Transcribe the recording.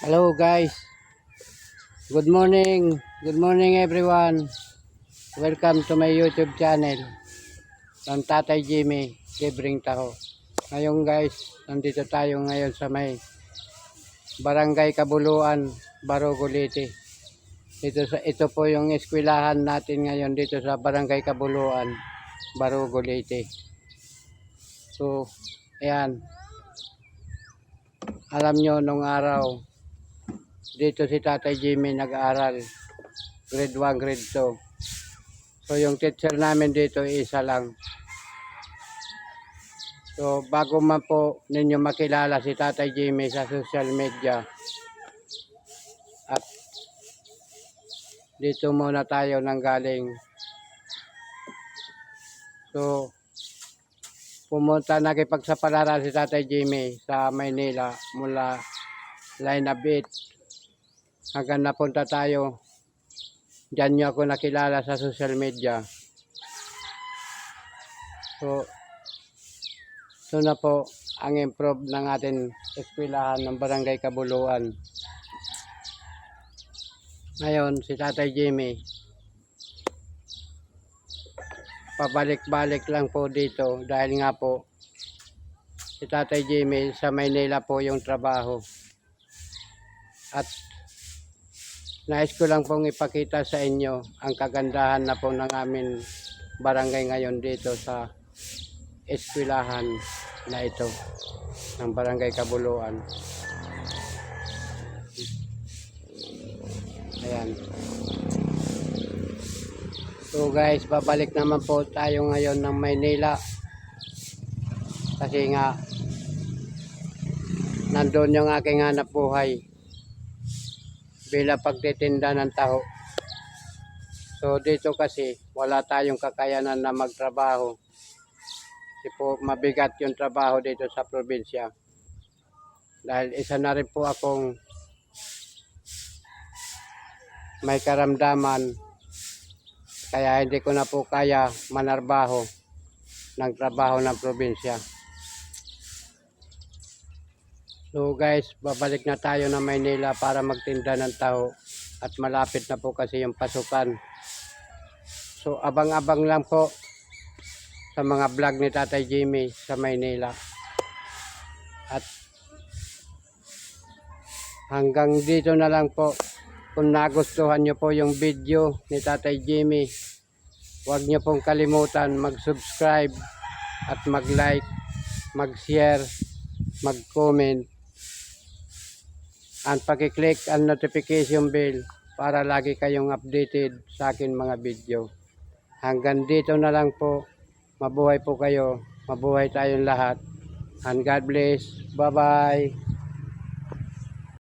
Hello guys. Good morning. Good morning everyone. Welcome to my YouTube channel. Ang Tatay Jimmy, Libreng Taho. Ngayon guys, nandito tayo ngayon sa may Barangay Kabuluan, Barogolite. Ito sa ito po yung eskwelahan natin ngayon dito sa Barangay Kabuluan, Barogolite. So, ayan. Alam nyo nung araw, dito si Tatay Jimmy nag-aaral. Grade 1, grade 2. So yung teacher namin dito isa lang. So bago man po ninyo makilala si Tatay Jimmy sa social media at dito muna tayo nang galing. So pumunta nakipagsapalaran si Tatay Jimmy sa Maynila mula line of 8 hanggang napunta tayo. Diyan niyo ako nakilala sa social media. So, ito na po ang improve ng ating eskwelahan ng Barangay Kabuluan. Ngayon, si Tatay Jimmy, pabalik-balik lang po dito dahil nga po si Tatay Jimmy sa Maynila po yung trabaho. At nais ko lang pong ipakita sa inyo ang kagandahan na po ng amin barangay ngayon dito sa eskwelahan na ito ng barangay Kabuluan. Ayan. So guys, babalik naman po tayo ngayon ng Maynila. Kasi nga, nandun yung aking hanap buhay bilang pagtitinda ng taho. So dito kasi wala tayong kakayanan na magtrabaho. Kasi po mabigat yung trabaho dito sa probinsya. Dahil isa na rin po akong may karamdaman kaya hindi ko na po kaya manarbaho ng trabaho ng probinsya. So guys, babalik na tayo na Maynila para magtinda ng tao at malapit na po kasi yung pasukan. So abang-abang lang po sa mga vlog ni Tatay Jimmy sa Maynila. At hanggang dito na lang po. Kung nagustuhan nyo po yung video ni Tatay Jimmy, huwag nyo pong kalimutan mag-subscribe at mag-like, mag-share, mag-comment and paki-click ang notification bell para lagi kayong updated sa akin mga video. Hanggang dito na lang po. Mabuhay po kayo. Mabuhay tayong lahat. And God bless. Bye-bye.